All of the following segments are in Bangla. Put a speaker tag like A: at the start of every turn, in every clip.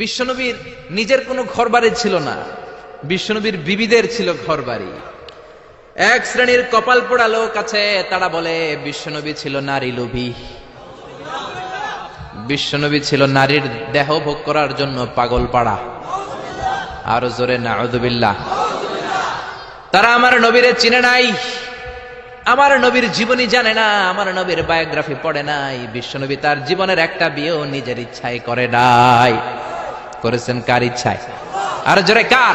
A: বিশ্বনবীর নিজের কোনো ঘর ছিল না। বিশ্বনবীর বিবিদের ছিল ঘর বাড়ি এক শ্রেণির কপাল পোড়া লোক আছে, তারা বলে, বিশ্বনবী ছিল নারী লোভী। বিশ্বনবী ছিল নারীর দেহ ভোগ করার জন্য পাগল পাড়া। আরও জোরে নাউদুবিল্লাহ তারা আমার নবীরে চিনে নাই। আমার নবীর জীবনী জানে না, আমার নবীর বায়োগ্রাফি পড়ে নাই। বিশ্বনবী তার জীবনের একটা বিয়েও নিজের ইচ্ছায় করে নাই। করেছেন কার ইচ্ছায়? আর জোরে, কার?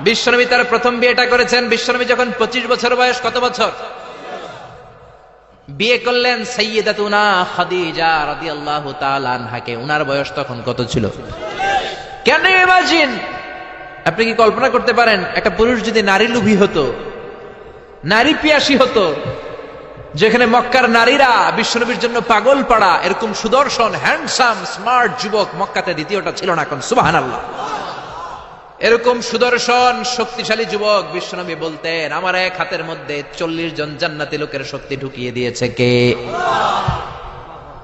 A: বিশ্বনবী তার প্রথম বিয়েটা করেছেন। বিশ্বনবী যখন পঁচিশ বছর বয়স, কত বছর? বিয়ে করলেন সৈয়দাতুনা খাদিজা রাদিয়াল্লাহু তাআলা আনহাকে। উনার বয়স তখন কত ছিল? কেন ইমাজিন? আপনি কি কল্পনা করতে পারেন, একটা পুরুষ যদি নারী লুভি হতো, নারী পিয়াসী হতো যেখানে মক্কার নারীরা বিশ্বনবীর জন্য পাগল পাড়া, এরকম সুদর্শন হ্যান্ডসাম স্মার্ট যুবক মক্কাতে দ্বিতীয়টা ছিল না এখন সুবাহান আল্লাহ এরকম সুদর্শন, শক্তিশালী যুবক বিশ্বনবী বলতেন, আমার এক হাতের মধ্যে চল্লিশ জন জান্নাতি লোকের শক্তি ঢুকিয়ে দিয়েছে কে?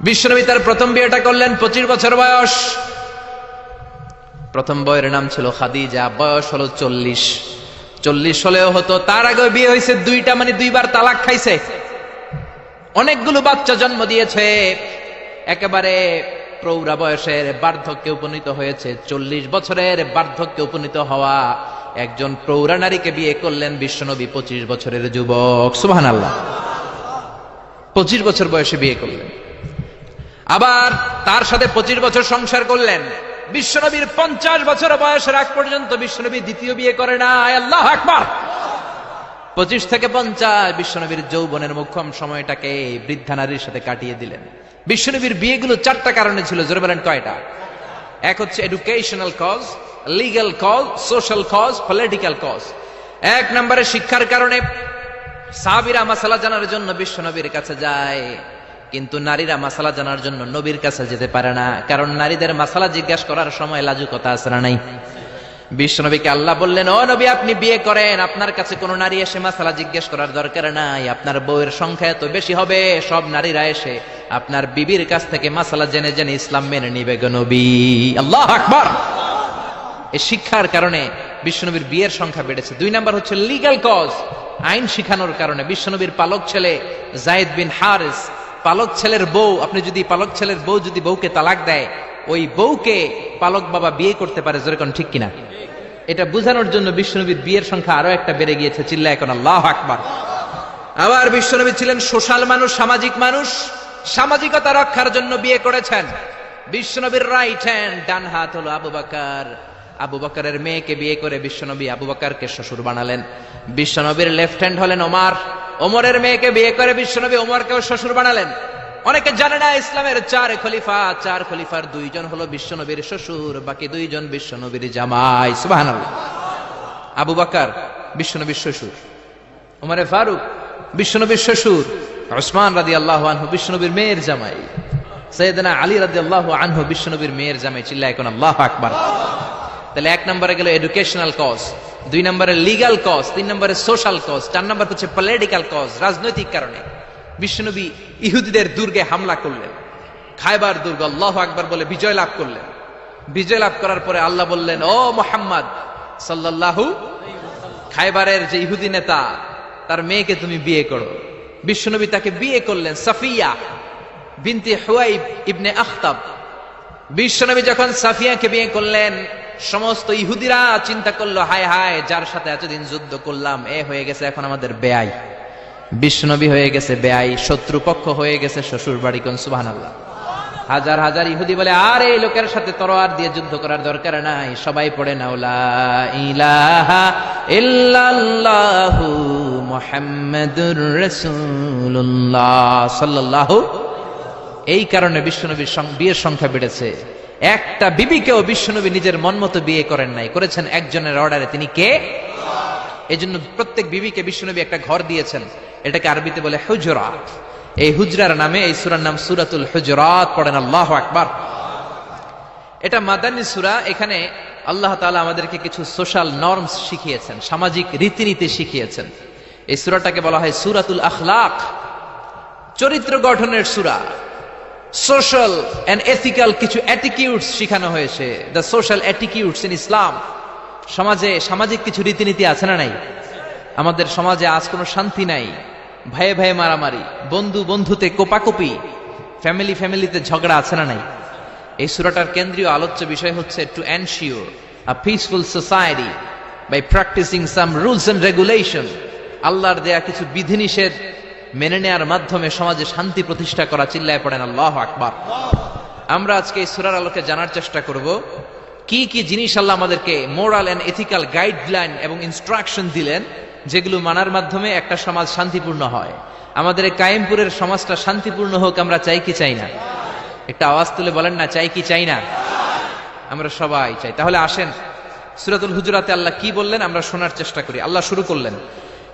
A: বিশ্বনবী তার প্রথম বিয়েটা করলেন, পঁচিশ বছর বয়স। প্রথম বইয়ের নাম ছিল খাদিজা, বয়স হলো চল্লিশ। চল্লিশ হলেও হতো, তার আগে বিয়ে হয়েছে, দুইটা মানে দুইবার তালাক খাইছে। অনেকগুলো বাচ্চা জন্ম দিয়েছে। একেবারে প্রৌঢ়া বয়সের বার্ধক্যে উপনীত হয়েছে। চল্লিশ বছরের বার্ধক্যে উপনীত হওয়া একজন প্রৌঢ়া নারীকে বিয়ে করলেন বিশ্বনবী পঁচিশ বছরের যুবক। সুহান আল্লাহ পঁচিশ বছর বয়সে বিয়ে করলেন। আবার তার সাথে পঁচিশ বছর সংসার করলেন। বিশ্বনবীর পঞ্চাশ বছর বয়সের আগ পর্যন্ত বিশ্বনবী দ্বিতীয় বিয়ে করে না আল্লাহ আকবার। পঁচিশ থেকে পঞ্চাশ বিশ্বনবীর যৌবনের মুখ্যম সময়টাকে বৃদ্ধা নারীর সাথে কাটিয়ে দিলেন। বিশ্বনবীর বিয়েগুলো চারটা কারণে ছিল, জোরে বলেন কয়টা? এক হচ্ছে educational cause legal cause social cause political cause এক নম্বরে শিক্ষার কারণে সাহাবিরা মাসালা জানার জন্য বিশ্বনবীর কাছে যায়, কিন্তু নারীরা মাসালা জানার জন্য নবীর কাছে যেতে পারে না, কারণ নারীদের মাসালা জিজ্ঞাসা করার সময় লাজুকতা না নাই? বিশ্বনবীকে আল্লাহ বললেন, ও নবী, আপনি বিয়ে করেন। আপনার কাছে কোন নারী এসে মাসালা জিজ্ঞেস করার দরকার নাই। আপনার বউয়ের সংখ্যা এত বেশি হবে, সব নারীরা এসে আপনার বিবির কাছ থেকে মাসালা জেনে জেনে ইসলাম মেনে নিবে নবী। আল্লাহ আকবার! এই শিক্ষার কারণে বিশ্বনবীর বিয়ের সংখ্যা বেড়েছে। দুই নাম্বার হচ্ছে লিগ্যাল কজ আইন শিখানোর কারণে। বিশ্বনবীর পালক ছেলে জায়েদ বিন হারিস, পালক ছেলের বউ, আপনি যদি পালক ছেলের বউ যদি বউকে তালাক দেয় ওই বউকে পালক বাবা বিয়ে করতে পারে যেরকম ঠিক কিনা? এটা বোঝানোর জন্য বিশ্বনবীর বিয়ের সংখ্যা আরও একটা বেড়ে গিয়েছে চিল্লা এখন আল্লাহ আকবার। আবার বিশ্বনবী ছিলেন সোশ্যাল মানুষ, সামাজিক মানুষ, সামাজিকতা রক্ষার জন্য বিয়ে করেছেন। বিশ্বনবীর রাইট হ্যান্ড ডান হাত হলো আবু বাকার। আবু বাকারের মেয়েকে বিয়ে করে বিশ্বনবী আবু বাকারকে শ্বশুর বানালেন। বিশ্বনবীর লেফট হ্যান্ড হলেন ওমার। ওমরের মেয়েকে বিয়ে করে বিশ্বনবী ওমরকেও শ্বশুর বানালেন। অনেকে জানে না, ইসলামের চার খলিফা, চার খলিফার দুইজন হলো বিশ্বনবীর শ্বশুর, বাকি দুইজন বিশ্বনবীর জামাই। সুবহানাল্লাহ। আবু বাকার, বিশ্বনবীর শ্বশুর। উমারে ফারুক, বিশ্বনবীর শ্বশুর। ওসমান রাদি আল্লাহ আনহু, বিশ্বনবীর মেয়ের জামাই। সৈয়দনা আলী রাদি আল্লাহ আনহু, বিশ্বনবীর মেয়ের জামাই। চিল্লা এখন আল্লাহ আকবার। তাহলে এক নম্বরে গেল এডুকেশনাল কজ দুই নম্বরে লিগাল কজ তিন নম্বরে সোশ্যাল কজ চার নম্বর হচ্ছে পলিটিক্যাল কজ রাজনৈতিক কারণে। বিশ্বনবী ইহুদিদের দুর্গে হামলা করলেন। খায়বার দুর্গ আল্লাহ আকবার বলে বিজয় লাভ করলেন। বিজয় লাভ করার পরে আল্লাহ বললেন, ও মোহাম্মদ সাল্লাল্লাহু খাইবারের যে ইহুদি নেতা, তার মেয়েকে তুমি বিয়ে করো। বিশ্বনবী তাকে বিয়ে করলেন সাফিয়া বিনতি হুয়াইব ইবনে আখতাব। বিশ্বনবী যখন সাফিয়াকে বিয়ে করলেন, সমস্ত ইহুদিরা চিন্তা করল, হায় হায়, যার সাথে এতদিন যুদ্ধ করলাম, এ হয়ে গেছে এখন আমাদের বেআই বিশ্বনবী হয়ে গেছে বেআই শত্রুপক্ষ হয়ে গেছে শ্বশুর বাড়ি কোন সুবাহ আল্লাহ হাজার হাজার ইহুদি বলে, আর এই লোকের সাথে তরোয়ার দিয়ে যুদ্ধ করার দরকার নাই, সবাই পড়ে না উলা ইলাহা ইল্লাল্লাহু মুহাম্মাদুর রাসূলুল্লাহ। সাল্লাল্লাহু, এই কারণে বিশ্বনবীর বিয়ের সংখ্যা বেড়েছে। একটা বিবিকেও বিশ্বনবী নিজের মন মতো বিয়ে করেন নাই। করেছেন একজনের অর্ডারে, তিনি কে? এই জন্য প্রত্যেক বিবিকে বিশ্বনবী একটা ঘর দিয়েছেন। এটাকে আরবিতে বলে হুজরাত এই হুজরার নামে এই সুরার নাম সুরাতুল হুজরাত পড়েন আল্লাহ আকবার। এটা মাদানী সুরা, এখানে আল্লাহ তাআলা আমাদেরকে কিছু সোশ্যাল নর্মস শিখিয়েছেন, সামাজিক রীতিনীতি শিখিয়েছেন। এই সুরাটাকে বলা হয় সুরাতুল আখলাক। চরিত্র গঠনের সুরা। সোশ্যাল অ্যান্ড এথিক্যাল কিছু অ্যাটিকিউডস শেখানো হয়েছে। The social attitudes in Islam সমাজে সামাজিক কিছু রীতিনীতি আছে না নাই? আমাদের সমাজে আজ কোনো শান্তি নাই। ভাইয়ে ভাইয়ে মারামারি, বন্ধু বন্ধুতে কোপাকুপি ফ্যামিলি ফ্যামিলিতে ঝগড়া আছে না নাই? এই সুরাটার কেন্দ্রীয় আলোচ্য বিষয় হচ্ছে to ensure a peaceful society by practicing some rules and regulation আল্লাহর দেয়া কিছু বিধিনিষেধ মেনে নেয়ার মাধ্যমে সমাজে শান্তি প্রতিষ্ঠা করা চিল্লায় পড়েন আল্লাহ আকবার। আমরা আজকে এই সুরার আলোকে জানার চেষ্টা করব, কি কি জিনিস আল্লাহ আমাদেরকে মোরাল এন্ড এথিক্যাল গাইডলাইন এবং ইনস্ট্রাকশন দিলেন যেগুলো মানার মাধ্যমে একটা সমাজ শান্তিপূর্ণ হয়। আমাদের এই কায়েমপুরের সমাজটা শান্তিপূর্ণ হোক, আমরা চাই কি চাই না? একটা আওয়াজ তুলে বলেন না, চাই কি চাই না? আমরা সবাই চাই। তাহলে আসেন, সুরাতুল হুজুরাতে আল্লাহ কি বললেন, আমরা শোনার চেষ্টা করি। আল্লাহ শুরু করলেন।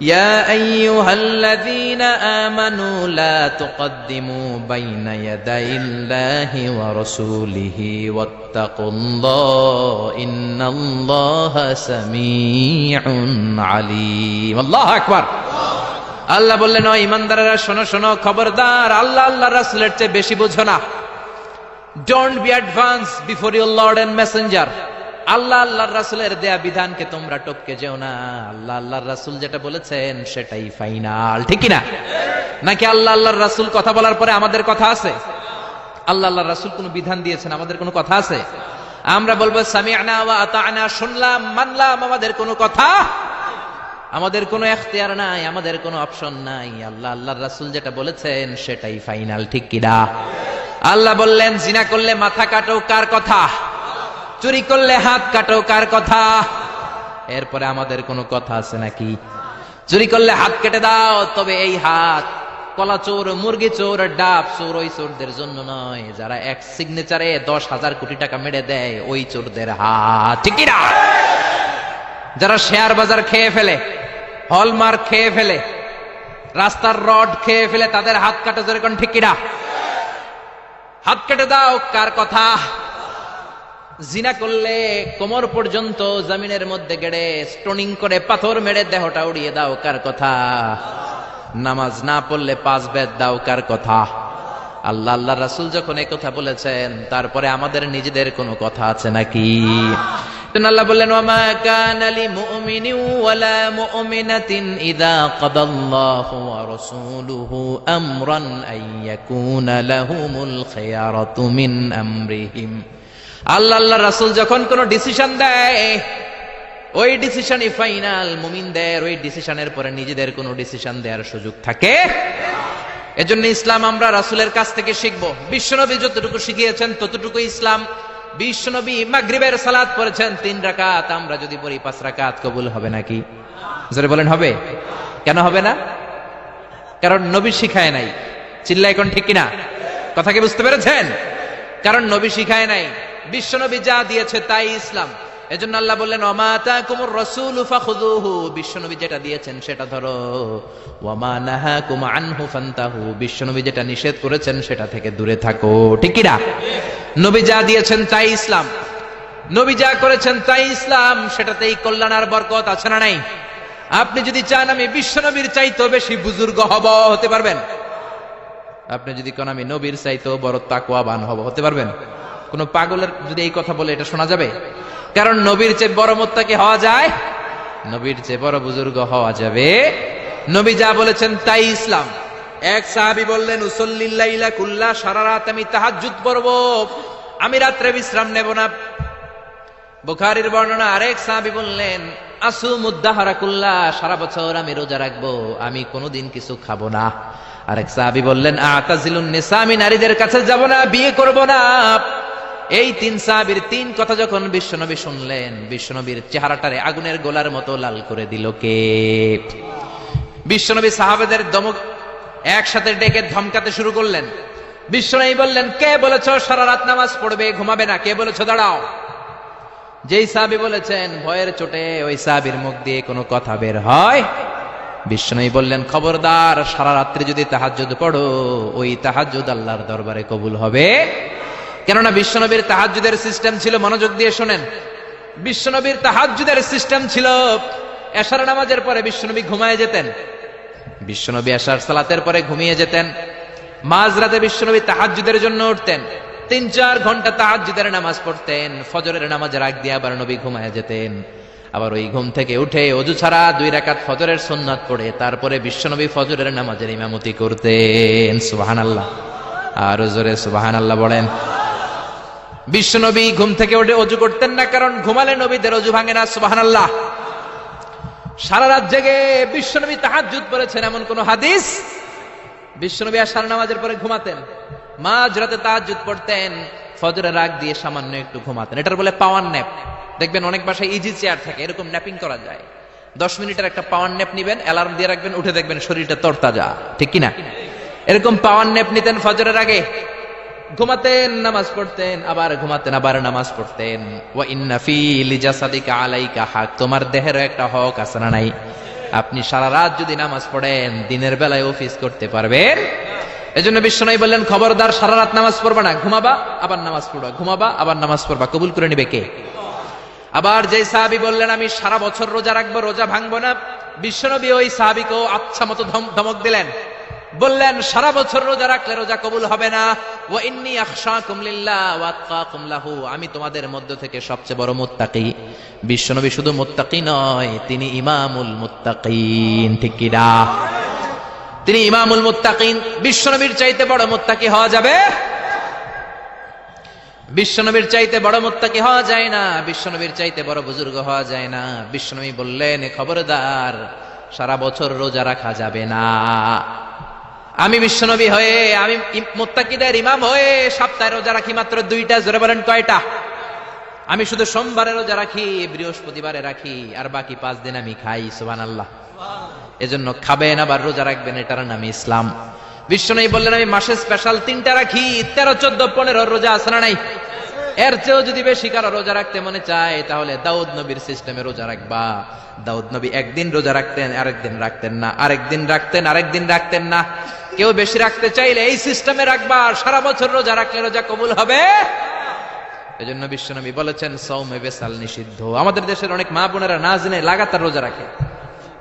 A: يا أيها الذين آمنوا لا تقدموا بين يدي الله ورسوله واتقوا الله إن الله سميع عليم الله أكبر আল্লাহ বললেন ও ইমানদারেরা শোনো শোনো খবরদার আল্লাহ আল্লাহ রাসূলের চেয়ে বেশি বুঝো না don't be advance before your lord and messenger আল্লাহ আল্লাহর রাসূলের দেয়া বিধানকে তোমরা টপকে যেও না। আল্লাহ আল্লাহর রাসূল যেটা বলেছেন, সেটাই ফাইনাল। ঠিক না নাকি আল্লাহ আল্লাহর রাসূল কথা বলার পরে আমাদের কথা আছে? আল্লাহ আল্লাহর রাসূল কোনো বিধান দিয়েছেন, আমাদের কোনো কথা আছে? আমরা বলব, সামিআনা ওয়া আতা'না শুনলাম, মানলাম, আমাদের কোনো কথা? আমাদের কোনো এখতিয়ার নাই, আমাদের কোনো অপশন নাই। আল্লাহ আল্লাহর রাসূল যেটা বলেছেন, সেটাই ফাইনাল। ঠিক কিনা? আল্লাহ বললেন, জিনা করলে মাথা কাটো কার কথা? চুরি করলে হাত কাটো, কার কথা? এরপরে আমাদের কোনো কথা আছে নাকি? চুরি করলে হাত কেটে দাও, তবে এই হাত কলা চোর, মুরগি চোর, ডাব চোর ওই চোরদের জন্য নয়। যারা এক সিগনেচারে দশ হাজার কোটি টাকা মেরে দেয়, ওই চোরদের হাত। ঠিক না? যারা শেয়ার বাজার খেয়ে ফেলে, হলমার্ক খেয়ে ফেলে, রাস্তার রড খেয়ে ফেলে, তাদের হাত কাটে যেরকম, ঠিক হাত কেটে দাও, কার কথা? জিনা করলে কোমর পর্যন্ত জমিনের মধ্যে গেড়ে স্টোনিং করে পাথর মেরে দেহটা উড়িয়ে দাও, কার কথা? নামাজ না পড়লে পাঁচ বেদ দাও, কার কথা? আল্লাহ আল্লাহ রাসুল যখন এই কথা বলেছেন, তারপরে আমাদের নিজেদের কোনো কথা আছে নাকি? আল্লাহ বললেন ওমা কান আলি মুমিনি ওয়ালা মুমিনাতিন ইদা কাদাল্লাহু ওয়া রাসূলুহু আমরান আইয়াকুনা লাহুমুল খিয়ারাতু মিন আমরিহিম। আল্লাহ আল্লাহ রাসূল যখন কোনো ডিসিশন দেয়, ওই ডিসিশনই ফাইনাল মুমিন মুমিনদের, ওই ডিসিশনের পরে নিজেদের কোনো ডিসিশন দেওয়ার সুযোগ থাকে? এজন্য ইসলাম আমরা রাসূলের কাছ থেকে শিখব। বিশ্বনবী যতটুকু শিখিয়েছেন, ততটুকু ইসলাম। বিশ্বনবী মাগরিবের সালাত পড়েছেন, তিন রাকাত। আমরা যদি পড়ি পাঁচ রাকাত, কবুল হবে নাকি? জোরে বলেন, হবে? কেন হবে না? কারণ নবী শিখায় নাই। চিল্লা এখন ঠিক কিনা? কথা কি বুঝতে পেরেছেন? কারণ নবী শিখায় নাই। বিশ্বনবী যা দিয়েছে তাই ইসলাম। এজন্য আল্লাহ বললেন অমাতা কুমুর রসুল বিশ্বনবী যেটা দিয়েছেন সেটা ধরো। ওয়ামা নাহা কুমা আনহু ফান্তাহু। বিশ্বনবী যেটা নিষেধ করেছেন সেটা থেকে দূরে থাকো। ঠিক নবী যা দিয়েছেন তাই ইসলাম। নবী যা করেছেন তাই ইসলাম, সেটাতেই কল্যাণ আর বরকত আছে না নাই? আপনি যদি চান আমি বিশ্বনবীর চাইতো বেশি বুজুর্গ হব, হতে পারবেন? আপনি যদি কোন আমি নবীর চাইতো বড় তাকুয়াবান হব, হতে পারবেন? কোন পাগলের যদি এই কথা বলে, এটা শোনা যাবে? কারণ নবীর চেয়ে বড় মোত্তাকি হওয়া যায়, নবীর চেয়ে বড় বুজুর্গ হওয়া যাবে। নবী যা বলেছেন তাই ইসলাম। এক সাহাবি বললেন সারা রাত আমি আমি রাত্রে বিশ্রাম নেব না। বুখারীর বর্ণনা আরেক সাহাবি বললেন আসু মুদ্দাহারা কুল্লা, সারা বছর আমি রোজা রাখব, আমি কোনোদিন কিছু খাব না। আরেক সাহাবি বললেন, আতাজিলুন নিসা আমি নারীদের কাছে যাব না, বিয়ে করব না। এই তিন সাহাবির তিন কথা যখন বিশ্বনবী শুনলেন, বিশ্বনবীর চেহারাটারে আগুনের গোলার মতো লাল করে দিল কে? বিশ্বনবী সাহাবেদের দমক একসাথে ডেকে ধমকাতে শুরু করলেন। বিশ্বনবী বললেন, কে বলেছ সারা রাত নামাজ পড়বে, ঘুমাবে না? কে বলেছ? দাঁড়াও। যেই সাহাবি বলেছেন, ভয়ের চোটে ওই সাহাবির মুখ দিয়ে কোনো কথা বের হয়। বিষ্ণুই বললেন, খবরদার, সারা রাত্রি যদি তাহাজ্জুদ পড়ো, ওই তাহাজ্জুদ আল্লাহর দরবারে কবুল হবে। কেননা বিশ্বনবীর তাহাজ্জুদের সিস্টেম ছিল, মনোযোগ দিয়ে শোনেন। বিশ্বনবীর তাহাজ্জুদের সিস্টেম ছিল, এশার নামাজের পরে বিশ্বনবী ঘুমায় যেতেন। বিশ্বনবী এশার সালাতের পরে ঘুমিয়ে যেতেন। মাঝরাতে বিশ্বনবী তাহাজ্জুদের জন্য উঠতেন। তিন চার ঘণ্টা তাহাজ্জুদের নামাজ পড়তেন। ফজরের নামাজের আগ দিয়ে আবার নবী ঘুমায় যেতেন। আবার ওই ঘুম থেকে উঠে অজু ছাড়া দুই রাকাত ফজরের সুন্নাত পড়ে, তারপরে বিশ্বনবী ফজরের নামাজের ইমামতি করতেন। সুবাহান আল্লাহ আর জোরে সুবাহান আল্লাহ বলেন। বিশ্বনবী ঘুম থেকে উঠে অজু করতেন না, কারণ ঘুমালে নবীদের অজু ভাঙে না, সুবহানাল্লাহ। সারা রাত জেগে বিশ্বনবী তাহাজ্জুদ পড়েছেন, এমন কোন হাদিস? বিশ্বনবী আর সারা নামাজের পরে ঘুমাতেন মাঝ রাতে তাহাজ্জুদ পড়তেন, ফজরের রাগ দিয়ে সামান্য একটু ঘুমাতেন। এটার বলে পাওয়ার ন্যাপ দেখবেন অনেক বাসায় ইজি চেয়ার থাকে, এরকম ন্যাপিং করা যায়। দশ মিনিটের একটা পাওয়ার ন্যাপ নিবেন অ্যালার্ম দিয়ে রাখবেন, উঠে দেখবেন শরীরটা তরতাজা, ঠিক কিনা? এরকম পাওয়ার ন্যাপ নিতেন ফজরের আগে। ঘুমাতেন, নামাজ পড়তেন, আবার ঘুমাতেন, আবার নামাজ পড়তেন। ওয়া ইন্না ফি আলাইকা হক, তোমার দেহেরও একটা হক আছে না নাই? আপনি সারা রাত যদি নামাজ পড়েন, দিনের বেলায় অফিস করতে পারবেন। এজন্য বিশ্বনবী বললেন, খবরদার, সারা রাত নামাজ পড়বা না, ঘুমাবা, আবার নামাজ পড়বা, ঘুমাবা, আবার নামাজ পড়বা, কবুল করে নিবে কে? আবার যে সাহাবি বললেন, আমি সারা বছর রোজা রাখব, রোজা ভাঙবো না। বিশ্বনবী ওই সাহাবিকেও আচ্ছা মতো ধম- ধমক দিলেন। বললেন, সারা বছর রোজা রাখলে রোজা কবুল হবে না। ও ইন্নি আখশাকুম লিল্লাহ ওয়া আতকাকুম লাহু। আমি তোমাদের মধ্য থেকে সবচেয়ে বড় মুত্তাকি। বিশ্বনবী শুধু মুত্তাকি নয়, তিনি ইমামুল মুত্তাকিন। ঠিক কি না? তিনি ইমামুল মুত্তাকিন। বিশ্বনবীর চাইতে বড় মুত্তাকি হওয়া যাবে? বিশ্বনবীর চাইতে বড় মুত্তাকি হওয়া যায় না। বিশ্বনবীর চাইতে বড় বুজুর্গ হওয়া যায় না। বিশ্বনবী বললেন খবরদার, সারা বছর রোজা রাখা যাবে না। আমি বিশ্বনবী হয়ে, আমি মোত্তাকিদের ইমাম হয়ে সপ্তাহে রোজা রাখি মাত্র দুইটা, জোরে বলেন কয়টা? আমি শুধু সোমবারে রোজা রাখি, বৃহস্পতিবারে রাখি, আর বাকি পাঁচ দিন আমি খাই সুবান আল্লাহ এজন্য খাবেন আবার রোজা রাখবেন, এটার নাম ইসলাম। বিশ্বনবী বললেন, আমি মাসে স্পেশাল তিনটা রাখি, তেরো, চোদ্দ, পনেরো রোজা না নাই? এর চেয়েও যদি বেশি কারও রোজা রাখতে মনে চায়, তাহলে দাউদ নবীর সিস্টেমে রোজা রাখবা। দাউদ নবী একদিন রোজা রাখতেন, আরেকদিন রাখতেন না। আরেকদিন রাখতেন আরেকদিন রাখতেন না। কেউ বেশি রাখতে চাইলে এই সিস্টেমে রাখবা। সারা বছর রোজা রাখলে রোজা কবুল হবে। এই এজন্য বিশ্বনবী বলেছেন সৌমে বেসাল নিষিদ্ধ। আমাদের দেশের অনেক মা বোনেরা না জেনে লাগাতার রোজা রাখে।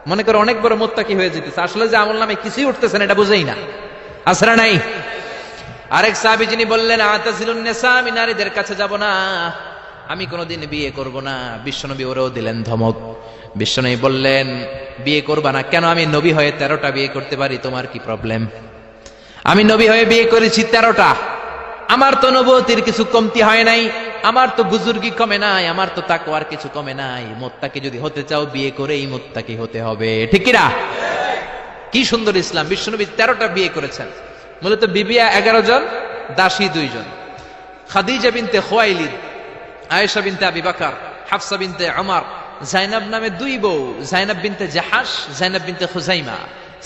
A: মনে করে অনেক বড় মোত্তাকি হয়ে যেতেছে। আসলে যে আমল নামে কিছুই উঠতেছে না, এটা বুঝেই না। আসরা নাই? আরেক সাহাবী যিনি বললেন আতাজিলুন নেসা, আমি নারীদের কাছে যাব না। আমি কোনোদিন বিয়ে করব না। বিশ্বনবী ওরেও দিলেন ধমক। বিশ্বনবী বললেন, বিয়ে করবা না। কেন? আমি নবী হয়ে তেরোটা বিয়ে করতে পারি, তোমার কি প্রবলেম আমি নবী হয়ে বিয়ে করেছি তেরোটা। আমার তো নবতির কিছু কমতি হয় নাই। আমার তো বুজুর্গি কমে নাই। আমার তো তাকওয়ার কিছু কমে নাই। মোত্তাকি যদি হতে চাও, বিয়ে করেই মোত্তাকি হতে হবে। ঠিক কি কি সুন্দর ইসলাম। বিশ্বনবী তেরোটা বিয়ে করেছেন। মূলত বিবিয়া এগারো জন, দাসী দুইজন। খাদিজা বিনতে খোয়াইলিদ, আয়েশা বিনতে আবি বাকার, হাফসা বিনতে আমার জাইনাব নামে দুই বউ, Zainab binte Jahsh Zainab binte Khuzaima,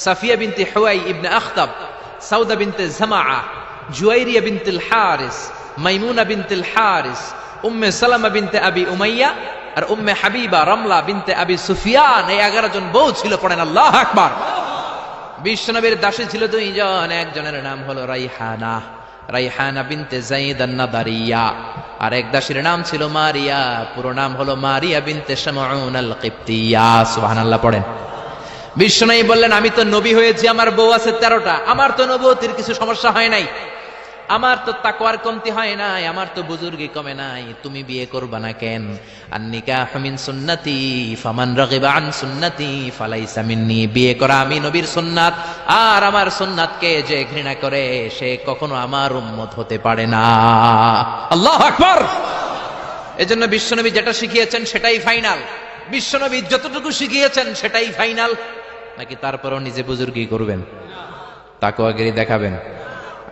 A: Safiyya binte Huyayy ibne Akhtab, Sawda binte Zamaa, Juwayriya bintul Harith Maimuna bintul Harith Umme Salama binte Abi Umayya আর Umme Habiba Ramla binte Abi Sufyan. এই এগারো জন বউ ছিল, পড়েন আল্লাহ আকবার। বিশ্বনবীর দাসী ছিল দুইজন, একজনের নাম হলো রাইহানা। রাইহানা বিনতে জাইদ নাদারিয়া আর এক দাসীর নাম ছিল মারিয়া, পুরো নাম হলো মারিয়া বিনতে শামউন আল কিবতিয়া সুবহানাল্লাহ, পড়েন। বিশ্বনবী বললেন, আমি তো নবী হয়েছি, আমার বউ আছে তেরোটা। আমার তো নবুয়তের কিছু সমস্যা হয় নাই। আমার তো তাকওয়ার কমতি হয় নাই, আমার তো বুজুর্গি কমে নাই, তুমি বিয়ে করবা না কেন? আর নিকাহ মিন সুন্নতি, ফামান রাগিবা সুন্নতি, ফালাইসা বিয়ে করা আমি নবীর সুন্নাত, আর আমার সুন্নাতকে যে ঘৃণা করে, সে কখনো আমার উম্মত হতে পারে না। আল্লাহ আকবার! এজন্য বিশ্বনবী যেটা শিখিয়েছেন সেটাই ফাইনাল। বিশ্বনবী যতটুকু শিখিয়েছেন সেটাই ফাইনাল। নাকি তারপরও নিজে বুজুর্গি করবেন? তাকওয়াগিরি দেখাবেন।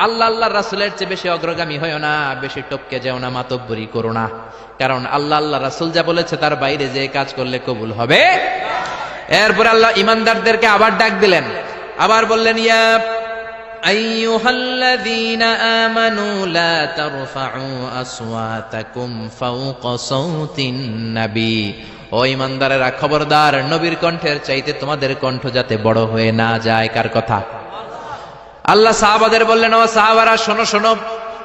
A: আল্লাহ আল্লাহ রাসুলের চেয়ে বেশি অগ্রগামী হয় না বেশি টপকে যেও না মাতব্বরি করো না কারণ আল্লাহ আল্লাহ রাসুল যা বলেছে তার বাইরে যে কাজ করলে কবুল হবে এরপর আল্লাহ ইমানদারদেরকে আবার ডাক দিলেন আবার বললেন ইয়া أيها الذين آمنوا لا ترفعوا أصواتكم فوق صوت النبي ও ইমানদারেরা খবরদার নবীর কণ্ঠের চাইতে তোমাদের কণ্ঠ যাতে বড় হয়ে না যায় কার কথা আল্লাহ সাহাবাদের বললেন, ও সাহাবারা, শোনো শোনো।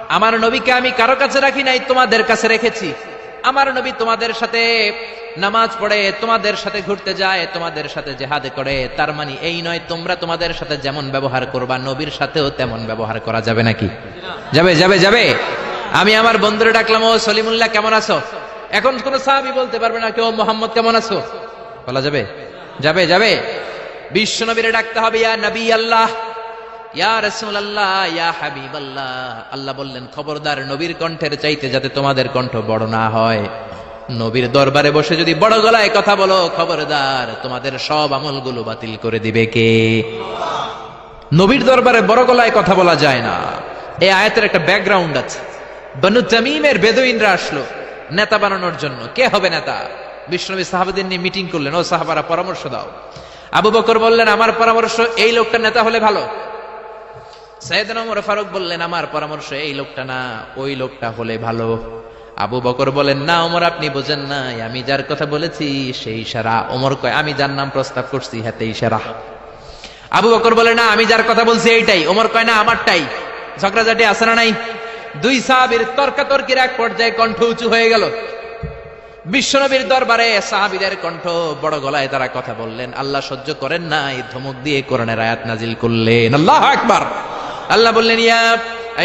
A: আমার নবীকে আমি কারও কাছে রাখি নাই, তোমাদের কাছে রেখেছি। আমার নবী তোমাদের সাথে নামাজ পড়ে, তোমাদের সাথে ঘুরতে যায়, তোমাদের সাথে জেহাদে করে। তার মানে এই নয়, তোমরা তোমাদের সাথে যেমন ব্যবহার করবা, নবীর সাথেও তেমন ব্যবহার করা যাবে নাকি? যাবে যাবে যাবে। আমি আমার বন্ধুরে ডাকলাম, ও সলিমুল্লাহ, কেমন আছো? এখন কোন সাহাবি বলতে পারবে না কেউ মোহাম্মদ, কেমন আছো? বলা যাবে? যাবে যাবে। বিশ্ব নবীরে ডাকতে হবে, ইয়া নবী আল্লাহ আল্লাহ বললেন, খবরদার নবীর কণ্ঠের চাইতে যাতে তোমাদের কণ্ঠ বড় না হয়। নবীর দরবারে বসে যদি বড় গলায় কথা বলো, খবরদার, তোমাদের সব আমলগুলো বাতিল করে দিবে কে? নবীর দরবারে বড় গলায় কথা বলা যায় না। এই আয়াতের একটা ব্যাকগ্রাউন্ড আছে। বনু তামিমের বেদুইনরা আসলো নেতা বানানোর জন্য। কে হবে নেতা? বিষ্ণবী সাহাবাদের নিয়ে মিটিং করলেন। ও সাহাবারা পরামর্শ দাও। আবু বকর বললেন, আমার পরামর্শ, এই লোকটা নেতা হলে ভালো। সাইয়েদনা ওমর ফারুক বললেন, আমার পরামর্শ এই লোকটা না, ওই লোকটা হলে ভালো। আবু বকর বলেন, না ওমর, আপনি বোঝেন নাই। আমি যার কথা বলেছি, সেই সারা ওমর কয়, আমি যার নাম প্রস্তাব করছি, হাতে ইশারা। আবু বকর বলে, না, আমি যার কথা বলছি, এইটাই। ওমর কয়, না, আমারটাই। ঝগড়াঝাটি আছে না নাই? দুই সাহাবীর তর্কাতর্কির এক পর্যায়ে কণ্ঠ উঁচু হয়ে গেল। বিশ্বনবীর দরবারে সাহাবীদের কণ্ঠ বড় গলায় তারা কথা বললেন। আল্লাহ সহ্য করেন নাই, ধমক দিয়ে কোরআনের আয়াত নাজিল করলেন। আল্লাহ আকবার! আল্লাহ বললেন, ইয়া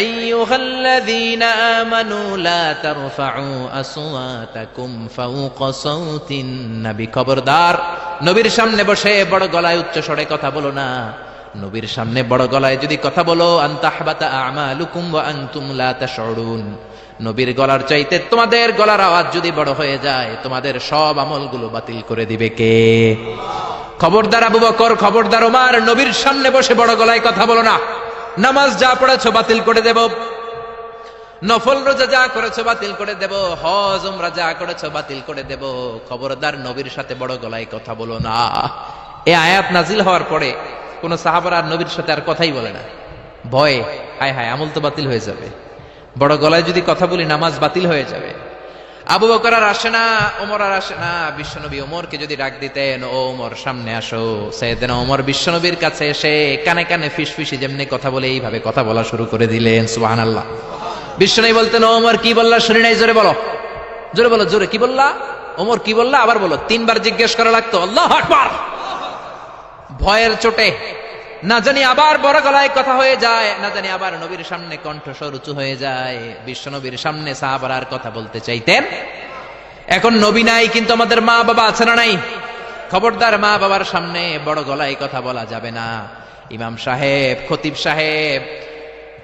A: আইয়ুহাল্লাযীনা আমানু লা তারফাউ আসওয়াতাকুম ফাওকা সাউতিন নবী খবরদার, নবীর সামনে বসে বড় গলায় উচ্চ স্বরে কথা বলো না। নবীর সামনে বড় গলায় যদি কথা বলো, আনতাহবাতা আমালুকুম ওয়া আনতুম লা তাশউরুন। নবীর গলার চাইতে তোমাদের গলার আওয়াজ যদি বড় হয়ে যায়, তোমাদের সব আমলগুলো বাতিল করে দিবে কে? খবরদার আবু বকর, খবরদার ওমার, নবীর সামনে বসে বড় গলায় কথা বলো না। নামাজ যা পড়েছো বাতিল করে দেব। নফল রোজা যা করেছ বাতিল করে দেব। হজ, উমরা যা করেছ বাতিল করে দেব। খবরদার নবীর সাথে বড় গলায় কথা বলো না। এ আয়াত নাজিল হওয়ার পরে কোন সাহাবার আর নবীর সাথে আর কথাই বলে না। ভয়ে, হায় হায়, আমল তো বাতিল হয়ে যাবে। বড় গলায় যদি কথা বলি, নামাজ বাতিল হয়ে যাবে। আবু বকর আর আসে না, ওমর আর আসে না। বিশ্বনবী ওমরকে যদি ডাক দিতেন, ও ওমর, সামনে আসো। সেদিন ওমর বিশ্বনবীর কাছে এসে কানে কানে ফিস ফিসফিসি যেমনি কথা বলে এইভাবে কথা বলা শুরু করে দিলেন সুবাহান আল্লাহ বিশ্বনবী বলতেন ওমর, কি বললা? শুনি নাই, জোরে বলো। জোরে বলো, জোরে, কি বললা? ওমর, কি বললা? আবার বলো। তিনবার জিজ্ঞেস করা লাগতো, আল্লাহ ভয়ের চোটে না জানি আবার বড় গলায় কথা হয়ে যায়, না জানি আবার নবীর সামনে কণ্ঠস্বর উঁচু হয়ে যায়। বিশ্ব নবীর সামনে সাহাবার আর কথা বলতে চাইতেন। এখন নবী নাই, কিন্তু আমাদের মা বাবা আছে না নাই? খবরদার মা বাবার সামনে বড় গলায় কথা বলা যাবে না। ইমাম সাহেব, খতিব সাহেব,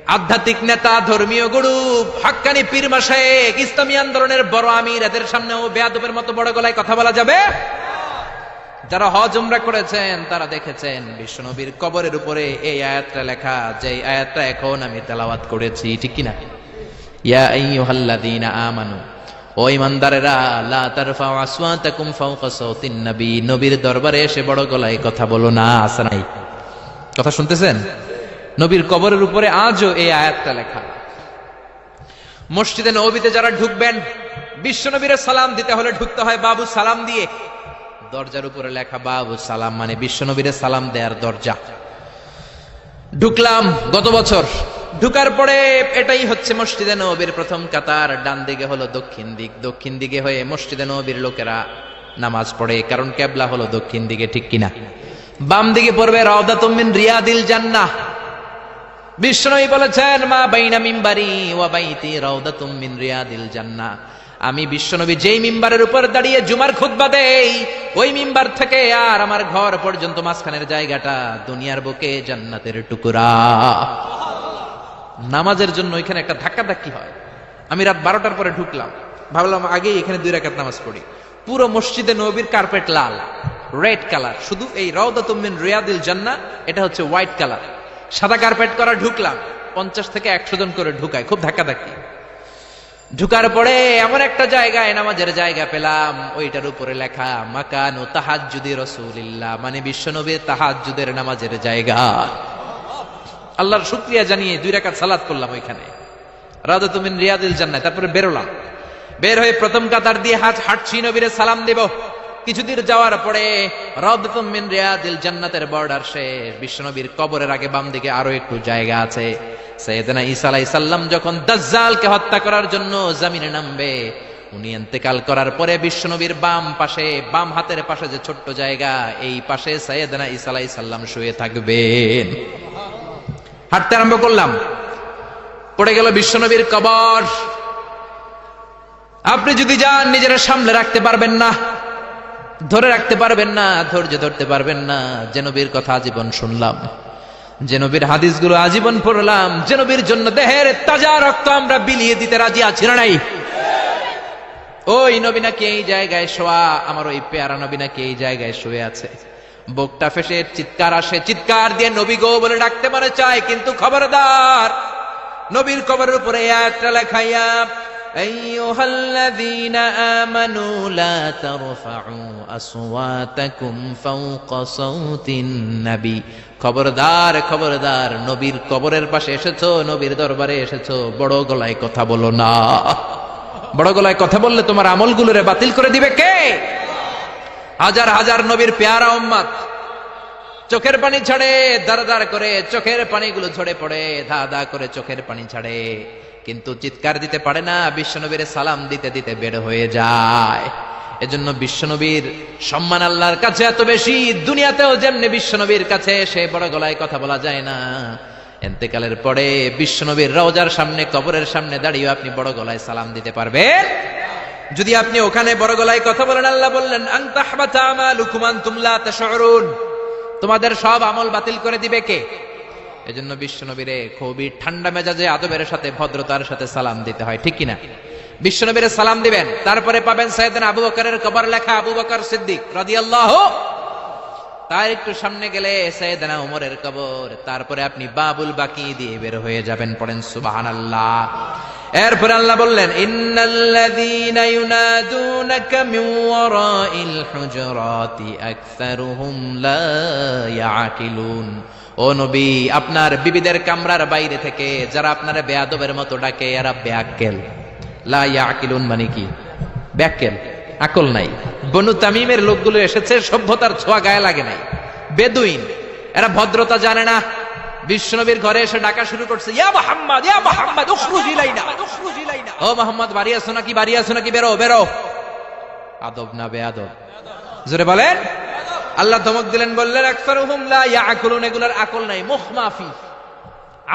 A: আধ্যাত্মিক নেতা, ধর্মীয় গুরু, হাক্কানি পীর মাসায়েক ইসলামী আন্দোলনের বড় আমির, এদের সামনেও বেয়াদবের মতো বড় গলায় কথা বলা যাবে? যারা হজ উমরা করেছেন, তারা দেখেছেন বিশ্বনবীর কবরের উপরে এই আয়াতটা লেখা যে আয়াতটা এখন আমি তেলাওয়াত করেছি, ঠিক কিনা? নবীর দরবারে বড় গলায় কথা না নাই। কথা শুনতেছেন? নবীর কবরের উপরে আজও এই আয়াতটা লেখা। মসজিদে নবীতে যারা ঢুকবেন, বিশ্বনবীর সালাম দিতে হলে ঢুকতে হয় বাবু সালাম দিয়ে। দরজার উপরে লেখা বাবু সালাম মানে বিশ্বনবীর সালাম দেয়ার দরজা। ঢুকলাম গত বছর। ঢুকার পরে এটাই হচ্ছে মসজিদে নবীর প্রথম কাতার। ডান দিকে হলো দক্ষিণ দিক। দক্ষিণ দিকে হয়ে মসজিদে নবীর লোকেরা নামাজ পড়ে, কারণ কেবলা হলো দক্ষিণ দিকে, ঠিক কিনা? বাম দিকে পড়বে রওদা তুমিন রিয়াদিল জান্নাহ। বিষ্ণুই বলেছেন, মা বাইনা মিম্বারি ওয়া বাইতি রাউদাতুম মিন রিয়াদিল জান্নাহ। আমি বিশ্বনবী যেই মিম্বারের উপর দাঁড়িয়ে জুমার খুতবা দেই, ওই মিম্বার থেকে আর আমার ঘর পর্যন্ত মাঝখানের জায়গাটা দুনিয়ার বুকে জান্নাতের টুকরা। নামাজের জন্য এখানে একটা ধাক্কা ধাক্কি হয়। আমি রাত বারোটার পরে ঢুকলাম। ভাবলাম আগেই এখানে দুই রাকাত নামাজ পড়ি। পুরো মসজিদে নবীর কার্পেট লাল রেড কালার শুধু এই রওদাতুমিন রিয়াদিল জান্না এটা হচ্ছে হোয়াইট কালার সাদা কার্পেট করা ঢুকলাম, পঞ্চাশ থেকে একশো জন করে ঢুকায়, খুব ধাক্কা ধাক্কি ঢুকার পরে এমন একটা জায়গায়, নামাজের জায়গা পেলাম, ওইটার উপরে লেখা, মাকান তাহাজুদি রসুলিল্লাহ মানে বিশ্বনবীর তাহাজুদের নামাজের জায়গা। আল্লাহর শুক্রিয়া জানিয়ে দুই রাকাত সালাত করলাম ওইখানে। রাজা তুমিন রিয়াদিল জান্নাত তারপরে বেরোলাম। বের হয়ে প্রথম কাতার দিয়ে হাত হাঁটছি নবীরে সালাম দেব। কিছুদিন যাওয়ার পরে মিন রিয়াদিল জান্নাতের বর্ডার শেষ। বিশ্বনবীর কবরের আগে বাম দিকে আরও একটু জায়গা আছে। সৈয়দনা ঈসা আলাইহিস সালাম যখন দাজ্জালকে হত্যা করার জন্য জমিনে নামবে, উনি ইন্তেকাল করার পরে বিশ্বনবীর বাম পাশে, বাম হাতের পাশে যে ছোট্ট জায়গা, এই পাশে সৈয়দনা ঈসা আলাইহিস সালাম শুয়ে থাকবেন। হাঁটতে আরম্ভ করলাম। পড়ে গেল বিশ্বনবীর কবর। আপনি যদি যান, নিজেরা সামলে রাখতে পারবেন না, ধরে রাখতে পারবেন না, ধৈর্য ধরতে পারবেন না, যে নবীর কথা আজীবন শুনলাম। যে নবীর হাদিসগুলো আজীবন পড়লাম যে নবীর জন্য দেহের তাজা রক্ত আমরা বিলিয়ে দিতে রাজি আছি না নাই ওই নবী নাকি এই জায়গায় শোয়া আমার ওই পেয়ারা নবী নাকি এই জায়গায় শুয়ে আছে বুকটা ফেসে চিৎকার আসে চিৎকার দিয়ে নবী গো বলে ডাকতে পারে চায় কিন্তু খবরদার নবীর কবরের উপরে এই আয়াতটা লেখাইয়া أيها الذين آمنوا لا ترفعوا أصواتكم فوق صوت النبي খবরদার খবরদার, নবীর কবরের পাশে এসেছ, নবীর দরবারে এসেছ, বড় গলায় কথা বলো না। বড় গলায় কথা বললে তোমার আমলগুলোরে বাতিল করে দিবে কে? হাজার হাজার নবীর পেয়ারা উম্মাদ চোখের পানি ছাড়ে দার দার করে, চোখের পানিগুলো ঝরে পড়ে, ধা ধা করে চোখের পানি ছাড়ে। কিন্তু চিৎকার দিতে পারে না, বিশ্বনবীর সালাম দিতে দিতে বের হয়ে যায়। এজন্য বিশ্বনবীর সম্মান আল্লাহর কাছে এত বেশি। দুনিয়াতেও যেমনি বিশ্বনবীর কাছে সে বড় গলায় কথা বলা যায় না। এন্তেকালের পরে বিশ্বনবীর রওজার সামনে, কবরের সামনে দাঁড়িয়ে আপনি বড় গলায় সালাম দিতে পারবেন। যদি আপনি ওখানে বড় গলায় কথা বলেন, আল্লাহ বললেন তোমাদের সব আমল বাতিল করে দিবে কে? এজন্য বিশ্বনবীরে খুবই ঠান্ডা মেজাজে আদবের সাথে, ভদ্রতার সাথে সালাম দিতে হয়, ঠিক কিনা? বিশ্বনবীরে সালাম দিবেন। তারপরে পাবেন সাইয়েদিন আবু বকরের কবর লেখা আবু বকর সিদ্দিক রাদিয়াল্লাহু। তার একটু সামনে গেলে সৈয়দনা উমরের কবর। তারপরে আপনি বাবুল বাকি দিয়ে বের হয়ে যাবেন, পড়েন সুবাহান আল্লাহ এরপরে আল্লাহ বললেন, ইন্নাল্লাযীনা ইউনাদুনাকা মিন ওয়ারাইল হুজুরাতি আকসারুহুম লা ইয়াকিলুন। ও নবী, আপনার বিবিদের কামরার বাইরে থেকে যারা আপনার বেয়াদবের মতো ডাকে, এরা বেয়াক্কেল। লা ইয়াকিলুন মানে কি? ব্যাক্কেল আকল নাই। বনু তামিমের লোকগুলো এসেছে, সভ্যতার ছোঁয়া গায়ে লাগে নাই। বেদুইন, এরা ভদ্রতা জানে না। বিশ্বনবীর ঘরে এসে ডাকা শুরু করছে, ইয়া মোহাম্মদ ইয়া মোহাম্মদ, উখরুজ ইলাইনা ও মোহাম্মদ, বাড়ি আসো নাকি, বাড়ি আসো নাকি, বেরো বেরো। আদব না বেয়াদব জোরে বলেন। আল্লাহ ধমক দিলেন, বললেন, আকসারুহুম লা ইয়াকুলুন, এগুলার আকল নাই মুখ মাফি